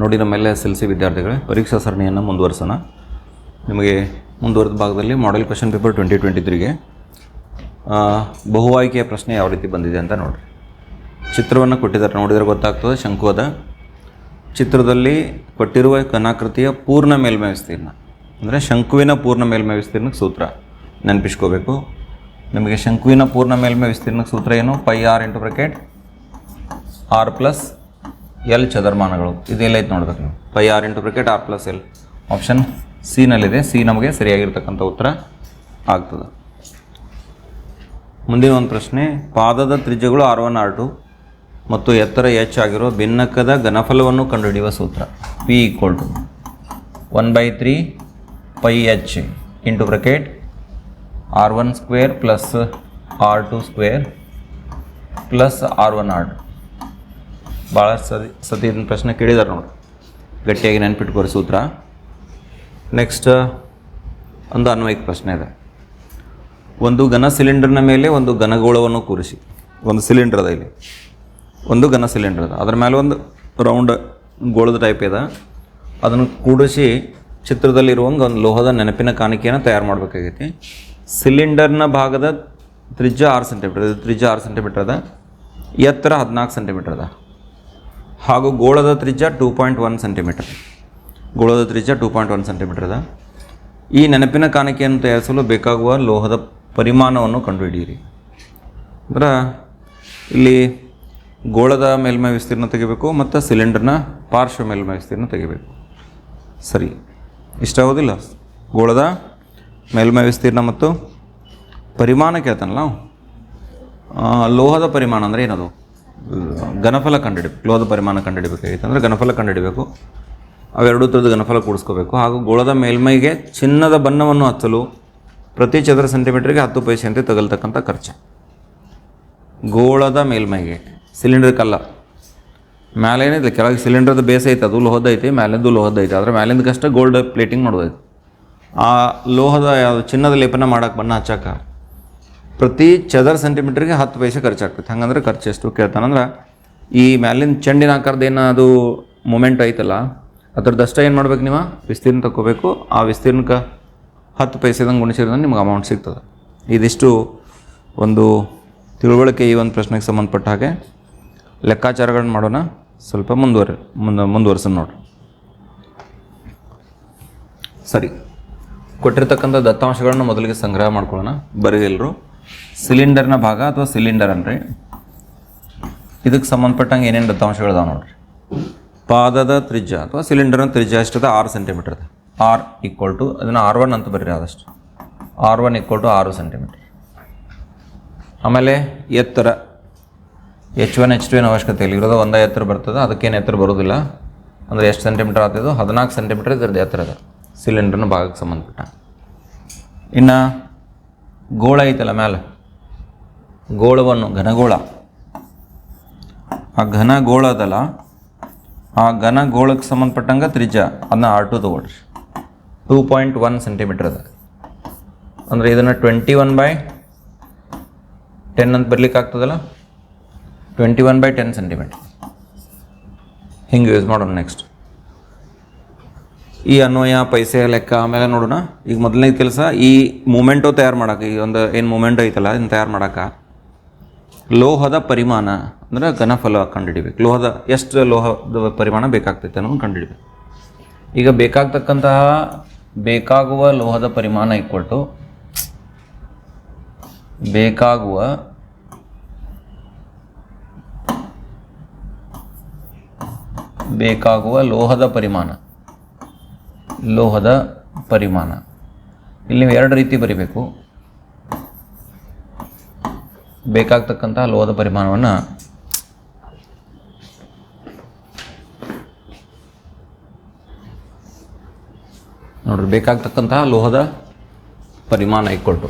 ನೋಡಿ ನಮ್ಮೆಲ್ಲ S L C ವಿದ್ಯಾರ್ಥಿಗಳೇ, ಪರೀಕ್ಷಾ ಸರಣಿಯನ್ನು ಮುಂದುವರಿಸೋಣ. ನಿಮಗೆ ಮುಂದುವರೆದ ಭಾಗದಲ್ಲಿ model question paper twenty twenty ತ್ರೀಗೆ ಬಹು ಆಯ್ಕೆಯ ಪ್ರಶ್ನೆ ಯಾವ ರೀತಿ ಬಂದಿದೆ ಅಂತ ನೋಡಿರಿ. ಚಿತ್ರವನ್ನು ಕೊಟ್ಟಿದ್ದಾರೆ, ನೋಡಿದರೆ ಗೊತ್ತಾಗ್ತದೆ, ಶಂಕು ಅದ. ಚಿತ್ರದಲ್ಲಿ ಕೊಟ್ಟಿರುವ ಕನಾಕೃತಿಯ ಪೂರ್ಣ ಮೇಲ್ಮೈ ವಿಸ್ತೀರ್ಣ, ಅಂದರೆ ಶಂಕುವಿನ ಪೂರ್ಣ ಮೇಲ್ಮೈ ವಿಸ್ತೀರ್ಣಕ್ಕೆ ಸೂತ್ರ ನೆನಪಿಸ್ಕೋಬೇಕು. ನಿಮಗೆ ಶಂಕುವಿನ ಪೂರ್ಣ ಮೇಲ್ಮೈ ವಿಸ್ತೀರ್ಣಕ್ಕೆ ಸೂತ್ರ ಏನು? Pi R into bracket, R plus L ಚದರ್ಮಾನಗಳು, ಇದೆಲ್ಲ ಐತೆ ನೋಡ್ಬೇಕು ನೀವು. Pi R into bracket R plus L. Option ಸಿನಲ್ಲಿದೆ C ನಮಗೆ ಸರಿಯಾಗಿರ್ತಕ್ಕಂಥ ಉತ್ತರ ಆಗ್ತದೆ. ಮುಂದಿನ ಒಂದು ಪ್ರಶ್ನೆ, ಪಾದದ ತ್ರಿಜ್ಯಗಳು ಆರ್ ಒನ್ ಆರ್ ಟು ಮತ್ತು ಎತ್ತರ ಎಚ್ ಆಗಿರೋ ಭಿನ್ನಕದ ಘನಫಲವನ್ನು ಕಂಡುಹಿಡಿಯುವ ಸೂತ್ರ. P equal to one by three pi H into bracket R one square plus R two square plus R one R two ಭಾಳ ಸರಿ ಸತಿ ಇದನ್ನ ಪ್ರಶ್ನೆ ಕೇಳಿದಾರೆ ನೋಡಿ. ಗಟ್ಟಿಯಾಗಿ ನೆನ್ಪಿಟ್ಕೋರಿ ಸೂತ್ರ. ನೆಕ್ಸ್ಟ್ ಒಂದು ಅನ್ವಯಿಕ ಪ್ರಶ್ನೆ ಇದೆ. ಒಂದು ಘನ ಸಿಲಿಂಡರ್ನ ಮೇಲೆ ಒಂದು ಘನಗೋಳವನ್ನು ಕೂರಿಸಿ. ಒಂದು ಸಿಲಿಂಡರ್ ಅದ ಇಲ್ಲಿ. ಒಂದು ಘನ ಸಿಲಿಂಡರ್ ಅದ ಅದ್ರ ಮೇಲೆ ಒಂದು ರೌಂಡ್ ಗೋಳದ ಟೈಪ್ ಇದೆ. ಅದನ್ನು ಕೂಡಿಸಿ ಚಿತ್ರದಲ್ಲಿರುವಂಗೆ ಒಂದು ಲೋಹದ ನೆನಪಿನ ಕಾಣಿಕೆಯನ್ನು ತಯಾರು ಮಾಡಬೇಕಾಗೈತಿ. ಸಿಲಿಂಡರ್ನ ಭಾಗದ ತ್ರಿಜ್ಯ ಆರು ಸೆಂಟಿಮೀಟರ್ ತ್ರಿಜ್ಯ ಆರು ಸೆಂಟಿಮೀಟರ್ ಅದ ಎತ್ತರ ಹದಿನಾಲ್ಕು ಸೆಂಟಿಮೀಟರ್ ಅದ ಹಾಗೂ ಗೋಳದ ತ್ರಿಜ್ಯ ಟೂ ಪಾಯಿಂಟ್ ಒನ್ ಸೆಂಟಿಮೀಟರ್. ಗೋಳದ ತ್ರಿಜ್ಯ ಟೂ ಪಾಯಿಂಟ್ ಒನ್ ಸೆಂಟಿಮೀಟರ್ ಅದ. ಈ ನೆನಪಿನ ಕಾಣಿಕೆಯನ್ನು ತಯಾರಿಸಲು ಬೇಕಾಗುವ ಲೋಹದ ಪರಿಮಾಣವನ್ನು ಕಂಡುಹಿಡಿಯಿರಿ. ಅಂದ್ರೆ ಇಲ್ಲಿ ಗೋಳದ ಮೇಲ್ಮೈ ವಿಸ್ತೀರ್ಣ ತೆಗಿಬೇಕು ಮತ್ತು ಸಿಲಿಂಡರ್ನ ಪಾರ್ಶ್ವ ಮೇಲ್ಮೈ ವಿಸ್ತೀರ್ಣ ತೆಗಿಬೇಕು. ಸರಿ, ಇಷ್ಟ ಆಗೋದಿಲ್ಲ? ಗೋಳದ ಮೇಲ್ಮೈ ವಿಸ್ತೀರ್ಣ ಮತ್ತು ಪರಿಮಾಣ ಕೇಳ್ತಾನಲ್ಲ ಲೋಹದ ಪರಿಮಾಣ ಅಂದರೆ ಏನದು? ಘನಫಲ ಕಂಡುಹಿಡಿ ಲೋಹದ ಪರಿಮಾಣ ಕಂಡುಹಿಡಿಬೇಕಾಗಿತ್ತು ಅಂದರೆ ಘನಫಲ ಕಂಡುಹಿಡಬೇಕು. ಅವೆರಡು ಥರದ ಘನಫಲ ಕೂಡಿಸ್ಕೋಬೇಕು. ಹಾಗೂ ಗೋಳದ ಮೇಲ್ಮೈಗೆ ಚಿನ್ನದ ಬಣ್ಣವನ್ನು ಹಚ್ಚಲು ಪ್ರತಿ ಚದರ ಸೆಂಟಿಮೀಟರ್ಗೆ ಹತ್ತು ಪೈಸೆಯಂತೆ ತಗಲ್ತಕ್ಕಂಥ ಖರ್ಚು. ಗೋಳದ ಮೇಲ್ಮೈಗೆ ಸಿಲಿಂಡರ್ ಕಲ್ಲ. ಮೇಲೆ ಏನಿದೆ ಕೆಳಗೆ ಸಿಲಿಂಡರ್ದು ಬೇಸ್ ಐತೆ, ಅದು ಲೋಹದ ಐತಿ, ಮ್ಯಾಲಿಂದು ಲೋಹದ ಐತೆ, ಆದರೆ ಮ್ಯಾಲಿಂದಕ್ಕಷ್ಟೇ ಕಷ್ಟ ಗೋಲ್ಡ್ ಪ್ಲೇಟಿಂಗ್ ಮಾಡೋದೈತೆ ಆ ಲೋಹದ, ಯಾವುದು ಚಿನ್ನದ ಲೇಪನ ಮಾಡೋಕೆ ಬಣ್ಣ ಹಚ್ಚಾಕ ಪ್ರತಿ ಚದರ ಸೆಂಟಿಮೀಟ್ರಿಗೆ ಹತ್ತು ಪೈಸೆ ಖರ್ಚಾಗ್ತೈತೆ ಹಂಗಂದ್ರೆ ಖರ್ಚು ಎಷ್ಟು ಕೇಳ್ತಾನಂದ್ರೆ ಈ ಮ್ಯಾಲಿನ ಚೆಂಡಿನ ಆಕಾರದ ಅದು ಮೂಮೆಂಟ್ ಐತಲ್ಲ ಅದ್ರದ್ದಷ್ಟ ಏನು ಮಾಡ್ಬೇಕು ನೀವು? ವಿಸ್ತೀರ್ಣ ತಗೋಬೇಕು ಆ ವಿಸ್ತೀರ್ಣಕ್ಕೆ ಹತ್ತು ಪೈಸೆದಂಗೆ ಗುಣಿಸಿದ್ರೆ ನಿಮ್ಗೆ ಅಮೌಂಟ್ ಸಿಗ್ತದೆ. ಇದಿಷ್ಟು ಒಂದು ತಿಳುವಳಿಕೆ ಈ ಒಂದು ಪ್ರಶ್ನೆಗೆ ಸಂಬಂಧಪಟ್ಟ ಹಾಗೆ ಲೆಕ್ಕಾಚಾರಗಳನ್ನ ಮಾಡೋಣ. ಸ್ವಲ್ಪ ಮುಂದುವರೆ, ಮುಂದೆ ಮುಂದುವರ್ಸೋಣ ನೋಡ್ರಿ. ಸರಿ. ಕೊಟ್ಟಿರ್ತಕ್ಕಂಥ ದತ್ತಾಂಶಗಳನ್ನು ಮೊದಲಿಗೆ ಸಂಗ್ರಹ ಮಾಡ್ಕೊಳ್ಳೋಣ. ಬರೀ ಎಲ್ಲರೂ ಸಿಲಿಂಡರ್ನ ಭಾಗ ಅಥವಾ ಸಿಲಿಂಡರ್ ಅನ್ರಿ? ಇದಕ್ಕೆ ಸಂಬಂಧಪಟ್ಟಂಗೆ ಏನೇನು ದತ್ತಾಂಶಗಳು ಅದಾವೆ ನೋಡ್ರಿ. ಪಾದದ ತ್ರಿಜ್ಯ ಅಥವಾ ಸಿಲಿಂಡರ್ನ ತ್ರಿಜ್ಯ ಎಷ್ಟದ? ಆರು ಸೆಂಟಿಮೀಟರ್ ಇದೆ. ಆರ್ ಈಕ್ವಲ್ ಟು ಅದನ್ನು ಆರ್ ಒನ್ ಅಂತ ಬರ್ರಿ ಆದಷ್ಟು. ಆರ್ ಒನ್ ಈಕ್ವಲ್ ಟು ಆರು ಸೆಂಟಿಮೀಟರ್ ಆಮೇಲೆ ಎತ್ತರ. ಎಚ್ ಒನ್, ಎಚ್ ಟು ಏನು ಅವಶ್ಯಕತೆ ಇಲ್ಲ. ಇರೋದು ಒಂದೇ ಎತ್ತರ ಬರ್ತದೆ. ಅದಕ್ಕೇನು ಎತ್ತರ ಬರೋದಿಲ್ಲ. ಅಂದರೆ ಎಷ್ಟು ಸೆಂಟಿಮೀಟರ್ ಆಗ್ತದೋ ಹದಿನಾಲ್ಕು ಸೆಂಟಿಮೀಟರ್ ಇದ್ರದ್ದು ಎತ್ತರ ಇದೆ. ಸಿಲಿಂಡರ್ನ ಭಾಗಕ್ಕೆ ಸಂಬಂಧಪಟ್ಟ. ಇನ್ನು ಗೋಳ ಐತಲ್ಲ ಮ್ಯಾಲೆ? ಗೋಳವನ್ನು, ಘನಗೋಳ. ಆ ಘನ ಗೋಳ ಅದಲ್ಲ, ಆ ಘನ ಗೋಳಕ್ಕೆ ಸಂಬಂಧಪಟ್ಟಂಗೆ ತ್ರಿಜ್ಯ ಅದನ್ನ ಆರ್ ಟು ತೊಗೊಳ್ರಿ. ಟೂ ಪಾಯಿಂಟ್ ಒನ್ ಸೆಂಟಿಮೀಟರ್ ಅದ. ಅಂದರೆ ಇದನ್ನು ಟ್ವೆಂಟಿ ಒನ್ ಬೈ ಟೆನ್ ಅಂತ ಬರ್ಲಿಕ್ಕೆ ಆಗ್ತದಲ್ಲ? Twenty one by ten centimetre ಹಿಂಗೆ ಯೂಸ್ ಮಾಡೋಣ ನೆಕ್ಸ್ಟ್ ಈ ಅನ್ವಯ, ಪೈಸೆ ಲೆಕ್ಕ ಆಮೇಲೆ ನೋಡೋಣ. ಈಗ ಮೊದಲನೇ ಕೆಲಸ ಈ ಮೂಮೆಂಟು ತಯಾರು ಮಾಡೋಕೆ, ಈ ಒಂದು ಏನು ಮೂಮೆಂಟ್ ಐತಲ್ಲ, ಇದನ್ನು ತಯಾರು ಮಾಡೋಕೆ. ಲೋಹದ ಪರಿಮಾಣ ಅಂದರೆ ಘನಫಲ ಕಂಡುಹಿಡಿಬೇಕು. ಲೋಹದ ಎಷ್ಟು ಲೋಹದ ಪರಿಮಾಣ ಬೇಕಾಗ್ತೈತೆ ಅನ್ನೋದು ಕಂಡುಹಿಡಿಬೇಕು. ಈಗ ಬೇಕಾಗ್ತಕ್ಕಂತಹ ಬೇಕಾಗುವ ಲೋಹದ ಪರಿಮಾಣ ಈಕ್ವಲ್ ಟು ಬೇಕಾಗುವ ಬೇಕಾಗುವ ಲೋಹದ ಪರಿಮಾಣ. ಲೋಹದ ಪರಿಮಾಣ. ಇಲ್ಲಿ ಎರಡು ರೀತಿ ಬರಿಬೇಕು. ಬೇಕಾಗ್ತಕ್ಕಂತಹ ಲೋಹದ ಪರಿಮಾಣವನ್ನು ನೋಡ್ರಿ ಬೇಕಾಗ್ತಕ್ಕಂತಹ ಲೋಹದ ಪರಿಮಾಣ ಇಕ್ಕೊಟ್ಟು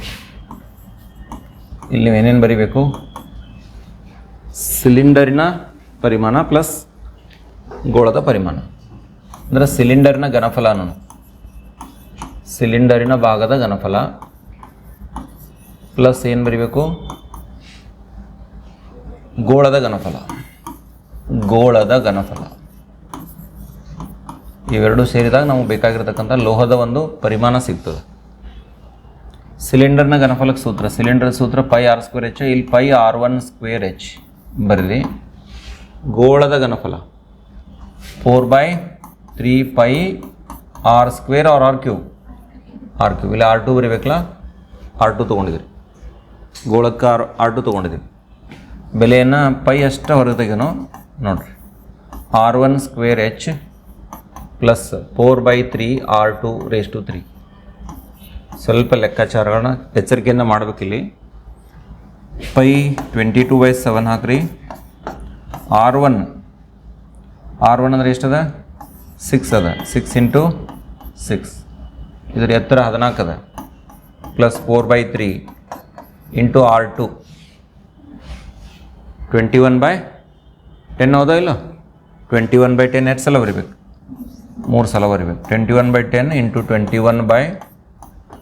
ಇಲ್ಲಿ ಏನೇನು ಬರಿಬೇಕು? ಸಿಲಿಂಡರಿನ ಪರಿಮಾಣ ಪ್ಲಸ್ ಗೋಳದ ಪರಿಮಾಣ. ಅಂದರೆ ಸಿಲಿಂಡರಿನ ಘನಫಲ ನಾನು ಸಿಲಿಂಡರಿನ ಭಾಗದ ಘನಫಲ ಪ್ಲಸ್ ಏನು ಬರಿಬೇಕು? ಗೋಳದ ಘನಫಲ. ಗೋಳದ ಘನಫಲ. ಇವೆರಡು ಸೇರಿದಾಗ ನಮಗೆ ಬೇಕಾಗಿರ್ತಕ್ಕಂಥ ಲೋಹದ ಒಂದು ಪರಿಮಾಣ ಸಿಗ್ತದೆ. ಸಿಲಿಂಡರ್ನ ಘನಫಲಕ್ಕೆ ಸೂತ್ರ, ಸಿಲಿಂಡರ್ ಸೂತ್ರ ಪೈ ಆರ್ ಸ್ಕ್ವೇರ್ ಎಚ್ ಇಲ್ಲಿ pi R one square H ಬರೀರಿ. ಗೋಳದ ಘನಫಲ. Four by three pi R square R R cube R cube ಇಲ್ಲಿ ಆರ್ ಟು ಬರೀಬೇಕಲ್ಲ? ಆರ್ ಟು ತೊಗೊಂಡಿದ್ರಿ ಗೋಳಕ್ಕೆ ಆರ್ ಆರ್ ಟು ತೊಗೊಂಡಿದ್ದೀವಿ ಬೆಲೆಯನ್ನು ಪೈ ಅಷ್ಟು ಹೊರಗೆ ತೆಗೆನು ನೋಡಿರಿ. R one square H plus four by three R two raise to three ಸ್ವಲ್ಪ ಲೆಕ್ಕಾಚಾರಗಳನ್ನ ಎಚ್ಚರಿಕೆಯನ್ನು ಮಾಡಬೇಕಿಲ್ಲಿ pi twenty two by seven ಹಾಕ್ರಿ. ಆರ್ ಒನ್ ಆರ್ ಒನ್ ಅಂದರೆ ಎಷ್ಟದ? ಸಿಕ್ಸ್ ಅದ. ಸಿಕ್ಸ್ ಇಂಟು ಸಿಕ್ಸ್ ಇದರ ಎತ್ತರ ಹದಿನಾಲ್ಕು ಅದ plus four by three into R two twenty one by ten ಹೌದಾ ಇಲ್ಲ? ಟ್ವೆಂಟಿ ಒನ್ ಬೈ ಟೆನ್ ಎಷ್ಟು ಸಲ ಬರಿಬೇಕು? ಮೂರು ಸಲ ಬರಿಬೇಕು. Twenty one by ten into twenty one by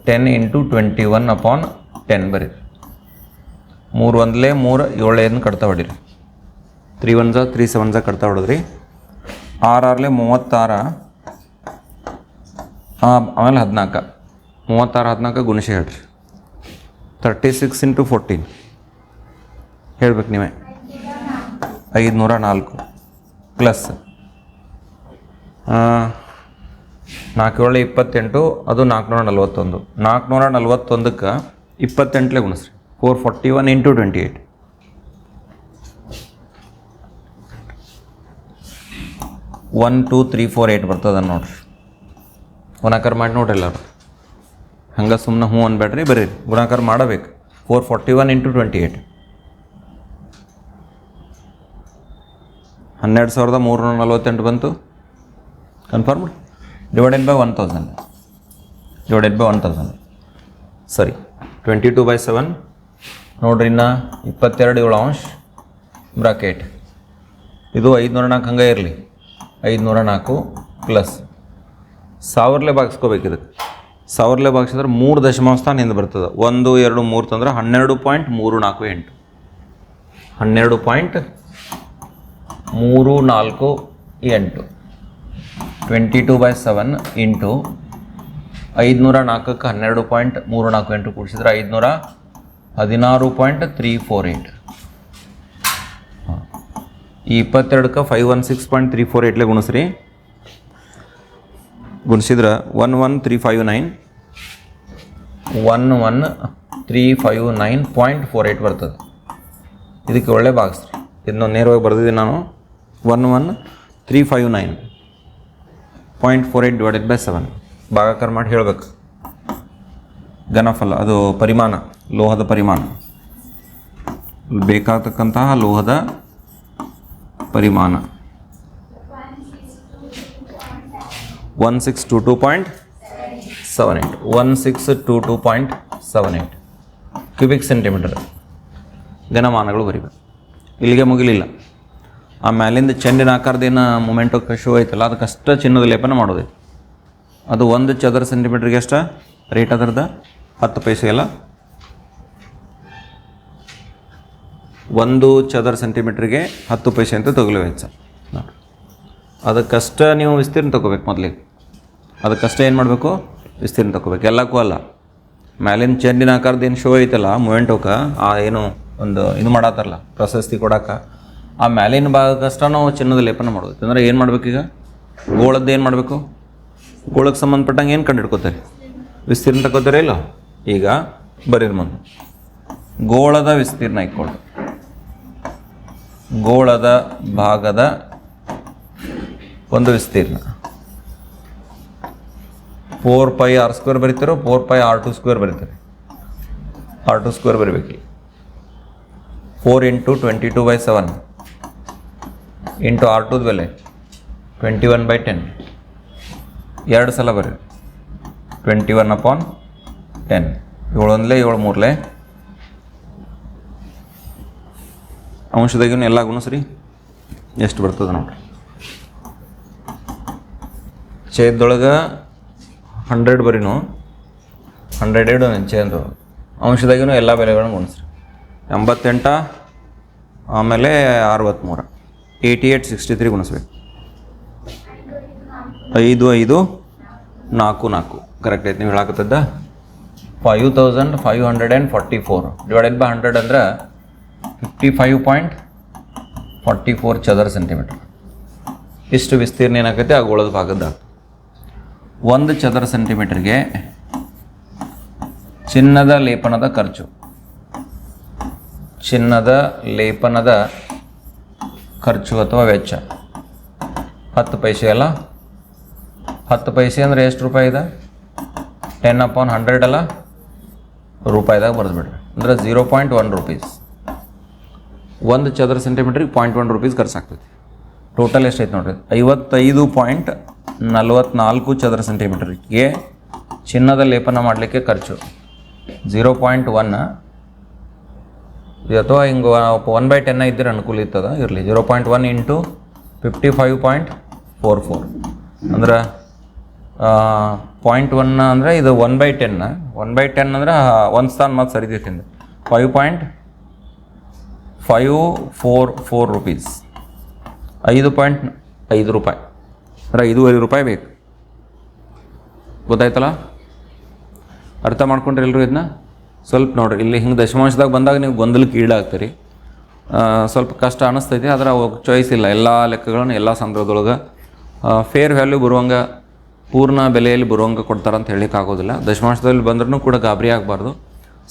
ten into twenty one upon ten ಬರೀರಿ. ಮೂರು ಒಂದಲೇ ಮೂರು ಏಳೇನು ಕಟ್ತಾ ಹೊಡೀರಿ. ತ್ರೀ ಒನ್ ಜಾ ತ್ರೀ ಸೆವೆನ್ ಜಾ ಕಟ್ತಾ ಹೊಡೆದ್ರಿ. ಆರು ಆರ್ಲೆ ಮೂವತ್ತಾರ ಆಮೇಲೆ ಹದಿನಾಲ್ಕು. ಮೂವತ್ತಾರು, ಹದಿನಾಲ್ಕು ಗುಣಿಸಿ ಹೇಳ್ರಿ. ತರ್ಟಿ ಸಿಕ್ಸ್ ಇಂಟು ಫೋರ್ಟೀನ್ ಹೇಳ್ಬೇಕು ನೀವೇ. ಐದುನೂರ ನಾಲ್ಕು ಪ್ಲಸ್ ನಾಲ್ಕೇಳು ಇಪ್ಪತ್ತೆಂಟು, ಅದು ನಾಲ್ಕುನೂರ ನಲ್ವತ್ತೊಂದು ನಾಲ್ಕುನೂರ ನಲ್ವತ್ತೊಂದಕ್ಕೆ ಇಪ್ಪತ್ತೆಂಟಲೇ ಗುಣಿಸ್ರಿ. Four forty one into twenty eight one two three four eight ಬರ್ತದೆ ನೋಡ್ರಿ. ಗುಣಾಕಾರ ಮಾಡಿ ನೋಡ್ರಿ ಎಲ್ಲರೂ. ಹಂಗೆ ಸುಮ್ಮನೆ ಹ್ಞೂ ಅನ್ಬೇಡ್ರಿ, ಬರ್ರಿ. ಗುಣಾಕಾರ ಮಾಡಬೇಕು. Four forty one into twenty eight ಹನ್ನೆರಡು ಸಾವಿರದ ಮೂರುನೂರ ನಲ್ವತ್ತೆಂಟು ಬಂತು. Confirm divided by one thousand divided by one thousand ಸರಿ. ಟ್ವೆಂಟಿ ಟು ಬೈ ಸೆವೆನ್ ನೋಡ್ರಿ ಇನ್ನು ಇಪ್ಪತ್ತೆರಡು ಏಳು ಅಂಶ. ಬ್ರಾಕೆಟ್ ಇದು ಐದುನೂರ ನಾಲ್ಕು ಹಂಗೆ ಇರಲಿ. ಐದುನೂರ ನಾಲ್ಕು ಪ್ಲಸ್ ಸಾವಿರಲೆ ಭಾಗಿಸ್ಕೋಬೇಕು ಇದಕ್ಕೆ. ಸಾವಿರಲೆ ಭಾಗಿಸಿದ್ರೆ ಮೂರು ದಶಮಾಂಶ ಹಿಂದೆ ಬರ್ತದೆ. ಒಂದು, ಎರಡು, ಮೂರು ತಂದ್ರೆ ಹನ್ನೆರಡು ಪಾಯಿಂಟ್ ಮೂರು ನಾಲ್ಕು ಎಂಟು. ಹನ್ನೆರಡು ಪಾಯಿಂಟ್ ಮೂರು, ನಾಲ್ಕು, ಎಂಟು. Twenty two by seven into ಐದುನೂರ ನಾಲ್ಕಕ್ಕೆ ಹನ್ನೆರಡು ಪಾಯಿಂಟ್ ಮೂರು ನಾಲ್ಕು ಎಂಟು ಕೂಡಿಸಿದ್ರೆ ಐದುನೂರ ಹದಿನಾರು ಪಾಯಿಂಟ್ ತ್ರೀ ಫೋರ್ ಏಯ್ಟ್ ಈ ಇಪ್ಪತ್ತೆರಡಕ್ಕೆ five one six point three four ಏಯ್ಟ್ಲೆ ಗುಣಿಸ್ರಿ. ಗುಣಿಸಿದ್ರೆ one one three five nine one one three five nine point four eight ಬರ್ತದೆ. ಇದಕ್ಕೆ ಒಳ್ಳೆ ಭಾಗಿಸ್ರಿ. ಇದನ್ನ ನೇರವಾಗಿ ಬರೆದಿದ್ದೀನಿ ನಾನು. One one three five nine point four eight divided by seven ಭಾಗಾಕಾರ ಮಾಡಿ ಹೇಳಬೇಕು. ಘನಫಲ, ಅದು ಪರಿಮಾಣ, ಲೋಹದ ಪರಿಮಾಣ. ಬೇಕಾಗತಕ್ಕಂತಹ ಲೋಹದ ಪರಿಮಾಣ. One six two two point seven eight one six two two point seven eight cubic centimetre ಘನಮಾನಗಳು ಬರಿಬೇಕು. ಇಲ್ಲಿಗೆ ಮುಗಿಲಿಲ್ಲ. ಆ ಮ್ಯಾಲಿಂದ ಚೆಂಡಿನ ಆಕಾರದೇನು ಮೊಮೆಂಟೋ ಶೋ ಐತಲ್ಲ ಅಷ್ಟು ಚಿನ್ನದ ಲೇಪನ ಮಾಡೋದು ಅದು ಒಂದು ಚದರ ಸೆಂಟಿಮೀಟ್ರಿಗೆ ಎಷ್ಟ ರೇಟ್ ಅದರದ ಹತ್ತು ಪೈಸೆ ಎಲ್ಲ. ಒಂದು ಚದರ ಸೆಂಟಿಮೀಟ್ರಿಗೆ ಹತ್ತು ಪೈಸೆ ಅಂತ ತಗೊಳ್ಳಿ ನೋಡಿ ಅದಕ್ಕಷ್ಟ ನೀವು ವಿಸ್ತೀರ್ಣ ತಗೋಬೇಕು ಮೊದಲಿಗೆ. ಅದಕ್ಕಷ್ಟೇ ಏನು ಮಾಡಬೇಕು? ವಿಸ್ತೀರ್ಣ ತಗೋಬೇಕು. ಎಲ್ಲಕ್ಕೂ ಅಲ್ಲ. ಮ್ಯಾಲಿನ ಚೆಂಡಿನ ಆಕಾರದ ಏನು ಶೋ ಐತಲ್ಲ ಮೊಮೆಂಟೋಕ ಆ ಏನು ಒಂದು ಇದು ಮಾಡತ್ತಾರಲ್ಲ, ಪ್ರಶಸ್ತಿ ಕೊಡಕ್ಕೆ. ಆ ಮ್ಯಾಲಿನ ಭಾಗಕ್ಕಷ್ಟ ನಾವು ಚಿನ್ನದ ಲೇಪನ ಮಾಡೋದು ಅಂದ್ರೆ ಏನು ಮಾಡ್ಬೇಕೀಗ ಗೋಳದ್ದು ಏನು ಮಾಡಬೇಕು? ಗೋಳಕ್ಕೆ ಸಂಬಂಧಪಟ್ಟಂಗೆ ಏನು ಕಂಡು ಹಿಡ್ಕೋತಾರೆ ವಿಸ್ತೀರ್ಣ ತಗೋತಾರೆ ಇಲ್ಲ? ಈಗ ಬರೀರಿ ಮುಂದೆ ಗೋಳದ ವಿಸ್ತೀರ್ಣ ಇಟ್ಕೊಳ್ಳಿ ಗೋಳದ ಭಾಗದ ಒಂದು ವಿಸ್ತೀರ್ಣ. Four pi R square ಬರೀತಾರೋ, four pi R two square ಬರೀತಾರೆ. ಆರ್ ಟು ಸ್ಕ್ವೇರ್ ಬರೀಬೇಕು four into twenty two by seven. Into R ಟುದ ಬೆಲೆ ಟ್ವೆಂಟಿ ಒನ್ ಬೈ ಟೆನ್. ಎರಡು ಸಲ ಬರ್ರಿ ಟ್ವೆಂಟಿ ಒನ್ ಅಪಾನ್ ಟೆನ್. ಏಳು ಒಂದಲೇ ಏಳು ಮೂರಲೆ ಅಂಶದಾಗಿನ ಎಲ್ಲ ಗುಣಸ್ರಿ ಎಷ್ಟು ಬರ್ತದೆ ನೋಡ್ರಿ. ಛೇದೊಳಗೆ ಹಂಡ್ರೆಡ್ ಬರೀನು. ಹಂಡ್ರೆಡ್ ಎರಡು ಛೇದ ಅಂಶದಾಗಿನೂ ಎಲ್ಲ ಬೆಲೆಗಳನ್ನು ಗುಣಿಸ್ರಿ. ಎಂಬತ್ತೆಂಟ, ಆಮೇಲೆ ಅರವತ್ತ್ಮೂರು ಏಯ್ಟಿ ಏಯ್ಟ್ ಸಿಕ್ಸ್ಟಿ ತ್ರೀ ಗುಣಿಸ್ಬೇಕು. ಐದು ಐದು ನಾಲ್ಕು ನಾಲ್ಕು. ಕರೆಕ್ಟ್ ಐತೆ, ನೀವು ಹೇಳಾಕತ್ತದ್ದ? Five thousand five hundred and forty four divided by hundred ಅಂದ್ರೆ fifty five point forty four ಚದರ ಸೆಂಟಿಮೀಟರ್ ಇಷ್ಟು ವಿಸ್ತೀರ್ಣ ಏನಾಗುತ್ತೆ ಆ ಗೋಳದ ಭಾಗದ ಒಂದು ಚದರ ಸೆಂಟಿಮೀಟರ್ಗೆ ಚಿನ್ನದ ಲೇಪನದ ಖರ್ಚು. ಚಿನ್ನದ ಲೇಪನದ ಖರ್ಚು ಅಥವಾ ವೆಚ್ಚ? ಹತ್ತು ಪೈಸೆ ಅಲ್ಲ? ಹತ್ತು ಪೈಸೆ ಅಂದರೆ ಎಷ್ಟು ರೂಪಾಯಿ ಇದೆ? ಟೆನ್ ಅಪಾನ್ ಹಂಡ್ರೆಡ್ ಅಲ್ಲ? ರೂಪಾಯಿದಾಗ ಬರೆದ್ಬಿಡ್ರಿ. ಅಂದ್ರೆ ಝೀರೋ ಪಾಯಿಂಟ್ ಒನ್ ರುಪೀಸ್ ಒಂದು ಚದರ ಸೆಂಟಿಮೀಟ್ರಿಗೆ ಪಾಯಿಂಟ್ ಒನ್ ರುಪೀಸ್ ಖರ್ಚಾಗ್ತೈತಿ ಟೋಟಲ್ ಎಷ್ಟೈತೆ ನೋಡಿರಿ? ಐವತ್ತೈದು ಪಾಯಿಂಟ್ ನಲ್ವತ್ನಾಲ್ಕು ಚದರ ಸೆಂಟಿಮೀಟ್ರಿಗೆ ಚಿನ್ನದ ಲೇಪನ ಮಾಡಲಿಕ್ಕೆ ಖರ್ಚು. ಝೀರೋ ಪಾಯಿಂಟ್ ಒನ್ ಅಥವಾ ಹಿಂಗೆ ಒನ್ ಬೈ ಟೆನ್ ಇದ್ದರೆ ಅನುಕೂಲ ಇರ್ತದ, ಇರಲಿ. Zero point one into fifty five point four four ಅಂದ್ರೆ ಪಾಯಿಂಟ್ ಒನ್ ಅಂದರೆ ಇದು one by ten one by ten ಅಂದ್ರೆ ಒನ್ ಸ್ಥಾನ ಮತ್ತು ಸರಿದೈತಿಂದ five point five four four rupees ಐದು ಪಾಯಿಂಟ್ ಐದು ರೂಪಾಯಿ. ಅಂದ್ರೆ ಐದೂವರೆ ರೂಪಾಯಿ ಬೇಕು. ಗೊತ್ತಾಯ್ತಲ್ಲ? ಅರ್ಥ ಮಾಡ್ಕೊಂಡ್ರಿ ಎಲ್ಲರೂ ಇದನ್ನ? ಸ್ವಲ್ಪ ನೋಡ್ರಿ, ಇಲ್ಲಿ ಹಿಂಗೆ ದಶಮಾಂಶದಾಗ ಬಂದಾಗ ನೀವು ಗೊಂದಲಕ್ಕೆ ಈಡಾಗ್ತೀರಿ ಸ್ವಲ್ಪ ಕಷ್ಟ ಅನ್ನಿಸ್ತೈತಿ ಆದರೆ ಅವಾಗ ಚಾಯ್ಸ್ ಇಲ್ಲ. ಎಲ್ಲ ಲೆಕ್ಕಗಳನ್ನು ಎಲ್ಲ ಸಂದರ್ಭದೊಳಗೆ ಫೇರ್ ವ್ಯಾಲ್ಯೂ ಬರುವಂಗ, ಪೂರ್ಣ ಬೆಲೆಯಲ್ಲಿ ಬರುವಂಗೆ ಕೊಡ್ತಾರಂತ ಆಗೋದಿಲ್ಲ. ದಶಮಾಂಶದಲ್ಲಿ ಬಂದ್ರೂ ಕೂಡ ಗಾಬರಿ ಆಗಬಾರ್ದು.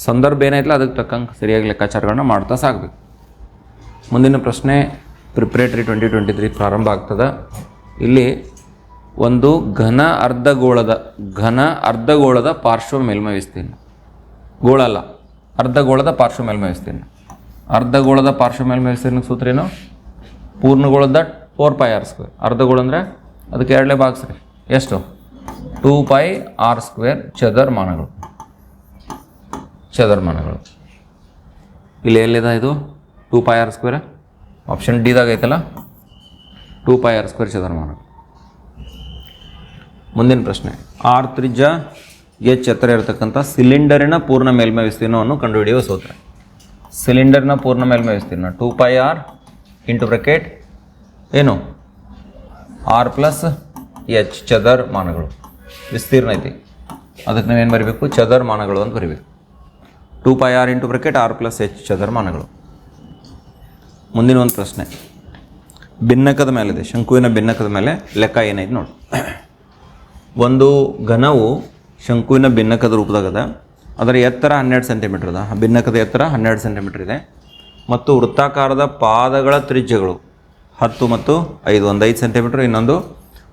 ಸಂದರ್ಭ ಏನೈತಲ್ಲ ಅದಕ್ಕೆ ತಕ್ಕಂಗೆ ಸರಿಯಾಗಿ ಲೆಕ್ಕಾಚಾರಗಳನ್ನ ಮಾಡ್ತಾ ಸಾಗಬೇಕು ಮುಂದಿನ ಪ್ರಶ್ನೆ ಪ್ರಿಪ್ರೇಟ್ರಿ ಟ್ವೆಂಟಿ ಟ್ವೆಂಟಿ ತ್ರೀ ಪ್ರಾರಂಭ ಆಗ್ತದೆ. ಇಲ್ಲಿ ಒಂದು ಘನ ಅರ್ಧಗೋಳದ ಘನ ಅರ್ಧಗೋಳದ ಪಾರ್ಶ್ವ ಮೇಲ್ಮೈ ವಿಸ್ತೀರ್ಣ. ಗೋಳ ಅರ್ಧ ಗೋಳದ ಪಾರ್ಶ್ವ ಮೇಲ್ಮೈ ವಿಸ್ತೀರ್ಣ ಅರ್ಧಗೋಳದ ಪಾರ್ಶ್ವ ಮೇಲ್ಮೈ ವಿಸ್ತೀರ್ಣ ಸೂತ್ರ ಏನು? ಪೂರ್ಣಗೋಳದ ಫೋರ್ ಪೈ ಆರ್ ಸ್ಕ್ವೇರ್ ಅರ್ಧಗೋಳ ಅಂದರೆ ಅದಕ್ಕೆ ಎರಡನೇ ಭಾಗಿಸ್ರಿ ಎಷ್ಟು? ಟೂ ಪೈ ಆರ್ ಸ್ಕ್ವೇರ್ ಚದರ್ಮಾನಗಳು. ಚದರ್ಮಾನಗಳು. ಇಲ್ಲಿ ಎಲ್ಲಿದೆ ಇದು? Two pi R square option ಡಿದಾಗ ಐತಲ್ಲ? ಟೂ ಪೈ ಆರ್ ಸ್ಕ್ವೇರ್ ಚದರ್ಮಾನಗಳು. ಮುಂದಿನ ಪ್ರಶ್ನೆ. ಆರ್ ತ್ರಿಜ್ಯ ಎಚ್ ಎತ್ತರ ಇರತಕ್ಕಂಥ ಸಿಲಿಂಡರಿನ ಪೂರ್ಣ ಮೇಲ್ಮೈ ವಿಸ್ತೀರ್ಣವನ್ನು ಕಂಡುಹಿಡಿಯುವ ಸೂತ್ರ. ಸಿಲಿಂಡರ್ನ ಪೂರ್ಣ ಮೇಲ್ಮೈ ವಿಸ್ತೀರ್ಣ two pi R into bracket ಏನು? ಆರ್ ಪ್ಲಸ್ ಎಚ್ ಚದರ್ ಮಾನಗಳು. ವಿಸ್ತೀರ್ಣ ಐತಿ. ಅದಕ್ಕೆ ನಾವೇನು ಬರೀಬೇಕು? ಚದರ್ ಮಾನಗಳು ಅಂತ ಬರೀಬೇಕು. Two pi R into bracket R plus H ಚದರ್ ಮಾನಗಳು. ಮುಂದಿನ ಒಂದು ಪ್ರಶ್ನೆ. ಭಿನ್ನಕದ ಮೇಲಿದೆ. ಶಂಕುವಿನ ಭಿನ್ನಕದ ಮೇಲೆ ಲೆಕ್ಕ ಏನೈತೆ ನೋಡಿ. ಒಂದು ಘನವು ಶಂಕುವಿನ ಭಿನ್ನಕದ ರೂಪದಾಗದ. ಅದರ ಎತ್ತರ ಹನ್ನೆರಡು ಸೆಂಟಿಮೀಟರ್ ಅದ. ಭಿನ್ನಕದ ಎತ್ತರ ಹನ್ನೆರಡು ಸೆಂಟಿಮೀಟರ್ ಇದೆ. ಮತ್ತು ವೃತ್ತಾಕಾರದ ಪಾದಗಳ ತ್ರಿಜ್ಯಗಳು ಹತ್ತು ಮತ್ತು ಐದು, ಒಂದು ಐದು ಸೆಂಟಿಮೀಟರ್, ಇನ್ನೊಂದು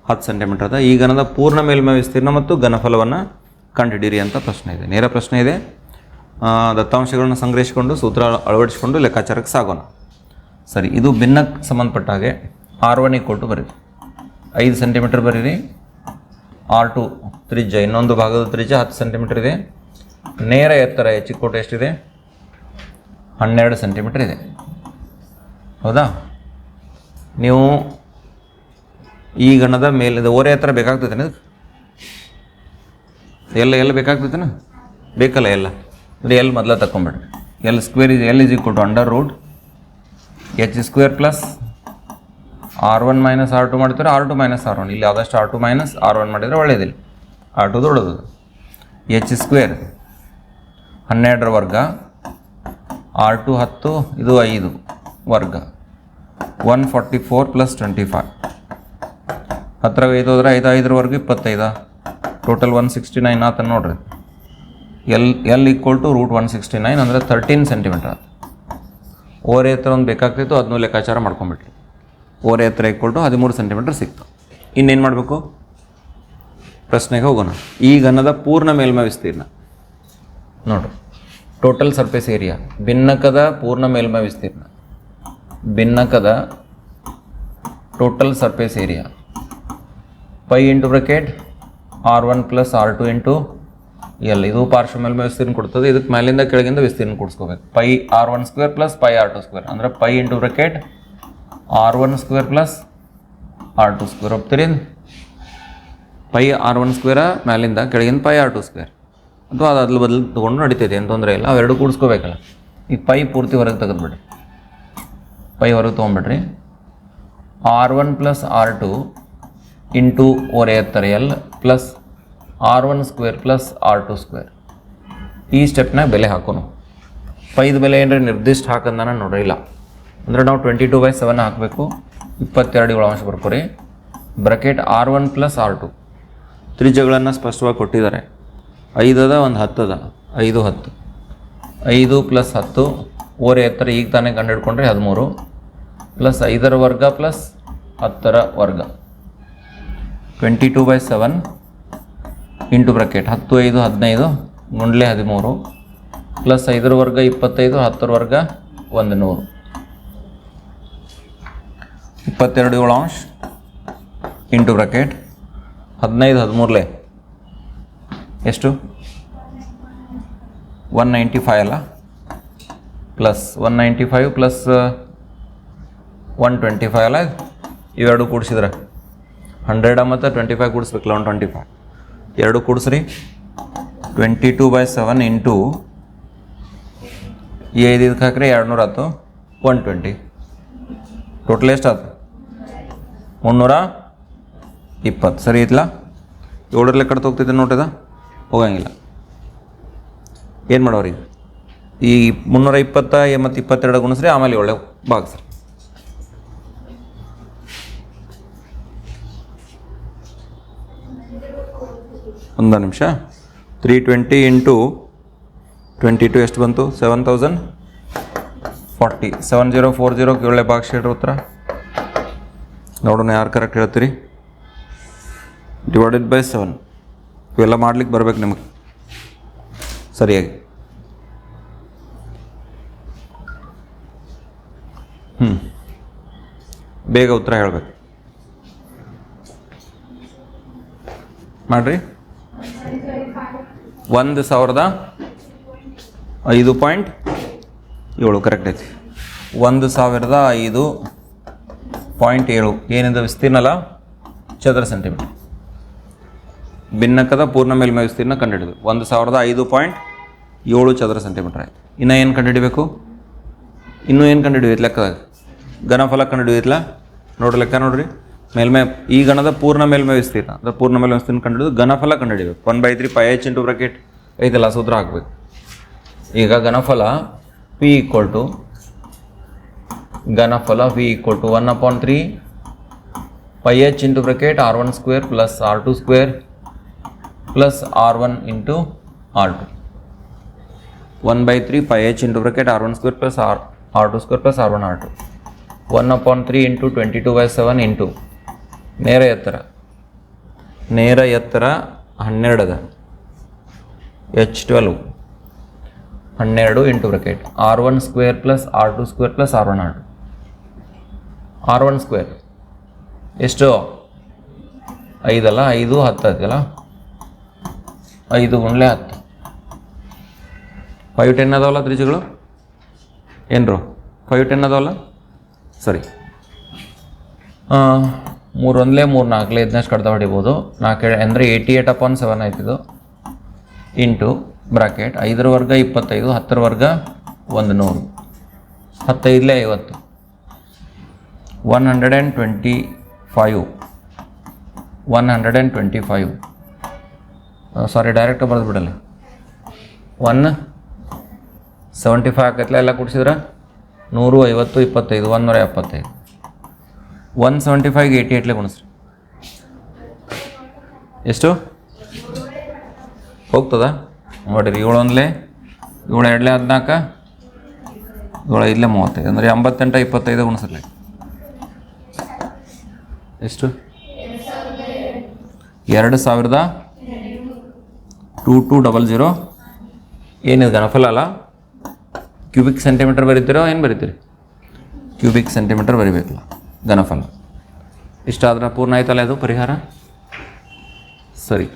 ಹತ್ತು ಸೆಂಟಿಮೀಟರ್ ಅದ. ಈ ಘನದ ಪೂರ್ಣ ಮೇಲ್ಮೈ ವಿಸ್ತೀರ್ಣ ಮತ್ತು ಘನಫಲವನ್ನು ಕಂಡುಹಿಡಿಯಿರಿ ಅಂತ ಪ್ರಶ್ನೆ ಇದೆ. ನೇರ ಪ್ರಶ್ನೆ ಇದೆ. ದತ್ತಾಂಶಗಳನ್ನು ಸಂಗ್ರಹಿಸಿಕೊಂಡು, ಸೂತ್ರ ಅಳವಡಿಸಿಕೊಂಡು ಲೆಕ್ಕಾಚಾರಕ್ಕೆ ಸಾಗೋಣ. ಸರಿ, ಇದು ಭಿನ್ನಕ್ಕೆ ಸಂಬಂಧಪಟ್ಟ ಹಾಗೆ ಆರ್ ಒನ್ ಈಕ್ವಲ್ ಟು ಐದು ಸೆಂಟಿಮೀಟರ್ ಬರೀರಿ. ಆರ್ ಟು ತ್ರಿಜ್ಯ, ಇನ್ನೊಂದು ಭಾಗದ ತ್ರಿಜ್ಯ ಹತ್ತು ಸೆಂಟಿಮೀಟರ್ ಇದೆ. ನೇರ ಎತ್ತರ ಹೆಚ್ಚು ಕೋಟೆ ಎಷ್ಟಿದೆ? ಹನ್ನೆರಡು ಸೆಂಟಿಮೀಟರ್ ಇದೆ. ಹೌದಾ? ನೀವು ಈ ಗಣದ ಮೇಲಿದ ಓರೆ ಎತ್ತರ ಬೇಕಾಗ್ತೈತೆ ಇದಕ್ಕೆ? ಎಲ್ಲ ಎಲ್ಲ ಬೇಕಾಗ್ತೈತೇನ? ಬೇಕಲ್ಲ ಎಲ್ಲ ಅಂದರೆ ಎಲ್ಲಿ ಮೊದಲ ತಗೊಂಬಿಡ್ರಿ L square is L is equal to under root H square plus R one minus R two ಮಾಡ್ತಾರೆ R two minus R one ಇಲ್ಲಿ ಆದಷ್ಟು R two minus R one ಮಾಡಿದರೆ ಒಳ್ಳೆಯದಿಲ್ಲ ಆರ್ ಟು ದೊಡ್ಡದು. ಎಚ್ ಸ್ಕ್ವೇರ್ ಹನ್ನೆರಡರ ವರ್ಗ, R two ಹತ್ತು, ಇದು ಐದು ವರ್ಗ. One forty four plus twenty five ಹತ್ತಿರ ಐದು ಹೋದ್ರೆ ಐದು ಐದರವರೆಗೂ ಇಪ್ಪತ್ತೈದು. ಟೋಟಲ್ ಒನ್ ಸಿಕ್ಸ್ಟಿ ನೈನ್ ಆತ ನೋಡ್ರಿ. L L equal to root one sixty nine ಅಂದರೆ ತರ್ಟೀನ್ ಸೆಂಟಿಮೀಟರ್ ಆತ. ಓರೆ ಎತ್ತರ ಒಂದು ಬೇಕಾಗ್ತಿತ್ತು ಅದನ್ನೂ ಲೆಕ್ಕಾಚಾರ ಮಾಡ್ಕೊಂಬಿಟ್ರಿ ಓರೆ ಹತ್ರ ಈಕ್ವಲ್ ಟು ಹದಿಮೂರು ಸೆಂಟಿಮೀಟರ್ ಸಿಕ್ತು. ಇನ್ನೇನು ಮಾಡಬೇಕು? ಪ್ರಶ್ನೆಗೆ ಹೋಗೋಣ. ಈ ಘನದ ಪೂರ್ಣ ಮೇಲ್ಮೈ ವಿಸ್ತೀರ್ಣ. ನೋಡ್ರಿ ಟೋಟಲ್ ಸರ್ಫೇಸ್ ಏರಿಯಾ ಭಿನ್ನಕದ ಪೂರ್ಣ ಮೇಲ್ಮೈ ವಿಸ್ತೀರ್ಣ. ಭಿನ್ನಕದ total surface area pi into bracket R one plus R two into L ಇದು ಪಾರ್ಶ್ವ ಮೇಲ್ಮೈ ವಿಸ್ತೀರ್ಣ ಕೊಡ್ತದೆ. ಇದಕ್ಕೆ ಮೇಲಿಂದ ಕೆಳಗಿಂದ ವಿಸ್ತೀರ್ಣ ಕೊಡಿಸ್ಕೋಬೇಕು. Pi R one square plus pi R two square ಅಂದರೆ pi into bracket R one square plus R two square ಒಪ್ತಿರೇನು pi R one square ಮೇಲಿಂದ ಕೆಳಗಿನ ಪೈ ಆರ್ ಟು ಸ್ಕ್ವೇರ್ ಅಥವಾ ಅದು ಅದ್ರ ಬದಲು ತೊಗೊಂಡು ನಡೀತೈತೆ, ಏನು ತೊಂದರೆ ಇಲ್ಲ. ಅವೆರಡು ಕೂಡಿಸ್ಕೋಬೇಕಲ್ಲ. ಈಗ ಪೈ ಪೂರ್ತಿ ಹೊರಗೆ ತೆಗೆದ್ಬಿಡ್ರಿ ಪೈ ಹೊರಗೆ ತೊಗೊಂಬಿಡ್ರಿ R one plus R two into or ಎತ್ತರ L plus R one square plus R two square ಈ ಸ್ಟೆಪ್ನಾಗ ಬೆಲೆ ಹಾಕೋನು. ಪೈದ ಬೆಲೆ ಏನಾರ ನಿರ್ದಿಷ್ಟ ಹಾಕಂದಾನ ನೋಡ್ರಿ, ಇಲ್ಲ. ಅಂದ್ರೆ ನಾವು ಟ್ವೆಂಟಿ ಟು ಬೈ ಸೆವೆನ್ ಹಾಕಬೇಕು. ಇಪ್ಪತ್ತೆರಡು ಏಳು ಅಂಶ ಬರ್ಕೋರಿ bracket R one plus R two ತ್ರಿಜ್ಯಗಳನ್ನು ಸ್ಪಷ್ಟವಾಗಿ ಕೊಟ್ಟಿದ್ದಾರೆ. ಐದದ ಒಂದು ಹತ್ತದ. ಐದು ಹತ್ತು. ಐದು ಪ್ಲಸ್ ಹತ್ತು. ಓರೆ ಎತ್ತರ ಈಗ ತಾನೇ ಕಂಡು ಹಿಡ್ಕೊಂಡ್ರೆ ಹದಿಮೂರು. ಪ್ಲಸ್ ಐದರ ವರ್ಗ ಪ್ಲಸ್ ಹತ್ತರ ವರ್ಗ. Twenty two by seven into bracket ಹತ್ತು, ಐದು, ಹದಿನೈದು, ಗುಂಡ್ಲೆ ಹದಿಮೂರು. ಪ್ಲಸ್ ಐದರ ವರ್ಗ ಇಪ್ಪತ್ತೈದು, ಹತ್ತರ ವರ್ಗ ಒಂದು ನೂರು. ಇಪ್ಪತ್ತೆರಡು ಏಳು ಅಂಶ ಇಂಟು ಬ್ರಾಕೆಟ್. ಹದಿನೈದು, ಹದಿಮೂರಲೆ. ಎಷ್ಟು? ಒನ್ ನೈಂಟಿ ಫೈವ್ ಅಲ್ಲ? Plus one ninety five plus one twenty five ಅಲ್ಲ ಇವೆರಡು ಕೂಡಿಸಿದ್ರೆ. ಹಂಡ್ರೆಡ ಮತ್ತು ಟ್ವೆಂಟಿ ಫೈವ್ ಕೂಡಿಸ್ಬೇಕಲ್ಲ, ಒನ್ ಟ್ವೆಂಟಿ ಫೈವ್. ಎರಡು ಕೂಡಿಸ್ರಿ. Twenty two by seven into ಐದು ಇದಕ್ಕೆ ಹಾಕ್ರಿ ಎರಡು ನೂರ ಹತ್ತು, ಒನ್ ಟ್ವೆಂಟಿ. ಟೋಟಲ್ ಎಷ್ಟು ಆಯ್ತು ಮುನ್ನೂರ ಇಪ್ಪತ್ತು. ಸರಿ ಐತ್ಲಾ ಏಳರ ಲೆಕ್ಕ ಹೋಗ್ತಿದ್ದೆ ನೋಟಿದ? ಹೋಗಂಗಿಲ್ಲ. ಏನು ಮಾಡೋರಿ? ಈ ಮುನ್ನೂರ ಇಪ್ಪತ್ತ ಮತ್ತು ಇಪ್ಪತ್ತೆರಡು ಗುಣಿಸ್ರಿ, ಆಮೇಲೆ ಒಳ್ಳೆ ಸರ್. ಒಂದು ನಿಮಿಷ. Three twenty into twenty two ಎಷ್ಟು ಬಂತು? Seven thousand forty. Seven zero four zero ಒಳ್ಳೆ ಭಾಗ ಉತ್ತರ. ನೋಡೋಣ ಯಾರು ಕರೆಕ್ಟ್ ಹೇಳ್ತೀರಿ? ಡಿವೈಡೆಡ್ ಬೈ ಸೆವೆನ್ ಇವೆಲ್ಲ ಮಾಡ್ಲಿಕ್ಕೆ ಬರ್ಬೇಕು ನಿಮಗೆ. ಸರಿಯಾಗಿ. ಹ್ಞೂ ಬೇಗ ಉತ್ತರ ಹೇಳ್ಬೇಕು. ಮಾಡ್ರಿ. ಒಂದು ಸಾವಿರದ ಐದು ಪಾಯಿಂಟ್ ಏಳು. ಕರೆಕ್ಟ್ ಐತಿ. ಒಂದು ಸಾವಿರದ ಐದು ಪಾಯಿಂಟ್ ಏಳು. ಏನಿದೆ ವಿಸ್ತೀರ್ಣಲ? ಚದರ ಸೆಂಟಿಮೀಟರ್ ಭಿನ್ನಕದ ಪೂರ್ಣ ಮೇಲ್ಮೈ ವಿಸ್ತೀರ್ಣ ಕಂಡುಹಿಡಿದು. ಒಂದು ಸಾವಿರದ ಐದು ಪಾಯಿಂಟ್ ಏಳು ಚದರ ಸೆಂಟಿಮೀಟರ್ ಆಯಿತು. ಇನ್ನು ಏನು ಕಂಡುಹಿಡಿಬೇಕು? ಇನ್ನೂ ಏನು ಕಂಡುಹಿಡಿಯೋದು ಲೆಕ್ಕದಾಗ ಘನಫಲ ಕಂಡುಹಿಡಿಯುತ್ತಲ್ಲ? ನೋಡ್ರಿ ಲೆಕ್ಕ ನೋಡ್ರಿ. ಮೇಲ್ಮೈ, ಈ ಗಣದ ಪೂರ್ಣ ಮೇಲ್ಮೈ ವಿಸ್ತೀರ್ಣ. ಅಂದ್ರೆ ಪೂರ್ಣ ಮೇಲ್ಮೈ ವಿಸ್ತೀರ್ಣ ಕಂಡುಹಿಡಿದು ಘನಫಲ ಕಂಡುಹಿಡಿಬೇಕು. One by three pi H into bracket ಐತಲ್ಲ ಸೂತ್ರ ಹಾಕ್ಬೇಕು. ಈಗ ಘನಫಲ P equal to ಘನಫಲ V equal to one upon three pi H into bracket R one square plus R two square plus R one into R two one by three pi H into bracket R one square plus R R two square plus R one R two one upon three into twenty two by seven into ನೇರ ಎತ್ತರ. ನೇರ ಎತ್ತರ ಹನ್ನೆರಡು ಅದ H twelve ಹನ್ನೆರಡು into bracket R one square plus R two square plus R one R two R one square. ಎಷ್ಟು? ಐದಲ್ಲ? ಐದು, ಹತ್ತು ಐದು ಗುಂಡ್ಲೆ ಹತ್ತು. ಫೈವ್ ಟೆನ್ ಅದಾವಲ್ಲ ತ್ರಿಜುಗಳು ಏನ್ರು? ಫೈವ್ ಟೆನ್ ಅದಾವಲ್ಲ ಸರಿ. ಮೂರು ಒಂದಲೇ ಮೂರು ನಾಲ್ಕಲೇ ಇದನ್ನಷ್ಟು ಕಡ್ದ ಹೊಡಿಬೋದು. ನಾಲ್ಕು, ಅಂದರೆ ಏಯ್ಟಿ ಏಟ್ ಅಪಾನ್ ಸೆವೆನ್ ಆಯ್ತಿದು. ಇಂಟು ಬ್ರಾಕೆಟ್ ಐದರ ವರ್ಗ ಇಪ್ಪತ್ತೈದು, ಹತ್ತರ ವರ್ಗ ಒಂದು ನೂರು. ಹತ್ತೈದಲೇ ಐವತ್ತು. One hundred and twenty five one hundred and twenty five sorry direct ಬರೆದು ಬಿಡಲ್ಲ ಒನ್ ಸೆವೆಂಟಿ ಫೈವ್ ಆಕೈತಲ್ಲ ಎಲ್ಲ ಕೂಡಿಸಿದ್ರೆ? ನೂರು ಐವತ್ತು ಇಪ್ಪತ್ತೈದು ಒಂದೂರ ಎಪ್ಪತ್ತೈದು ಒನ್ ಸೆವೆಂಟಿ ಫೈವ್ಗೆ ಏಯ್ಟಿ ಏಟ್ಲೆ ಗುಣಿಸ್ರಿ. ಎಷ್ಟು? ಹೋಗ್ತದ? ನೋಡಿರಿ ಏಳು ಒಂದಲೇ ಏಳು ಎರಡಲೇ ಹದಿನಾಲ್ಕು, ಏಳು ಐದಲೇ ಮೂವತ್ತೈದು. ಅಂದರೆ ಎಂಬತ್ತೆಂಟು, ಇಪ್ಪತ್ತೈದು ಗುಣಿಸ್ರಿ. ಎಷ್ಟು? ಎರಡು ಸಾವಿರದ ಟೂ ಟು ಡಬಲ್ ಜೀರೋ. ಏನಿದೆ ಗಣಫಲ ಅಲ್ಲ? ಕ್ಯೂಬಿಕ್ ಸೆಂಟಿಮೀಟರ್ ಬರೀತೀರೋ ಏನು ಬರೀತೀರಿ? Cubic centimetre ಬರಿಬೇಕಲ್ಲ ಘನಫಲ. ಇಷ್ಟಾದ್ರೆ ಪೂರ್ಣ ಆಯ್ತಲ್ಲ ಅದು ಪರಿಹಾರ? ಸರಿ.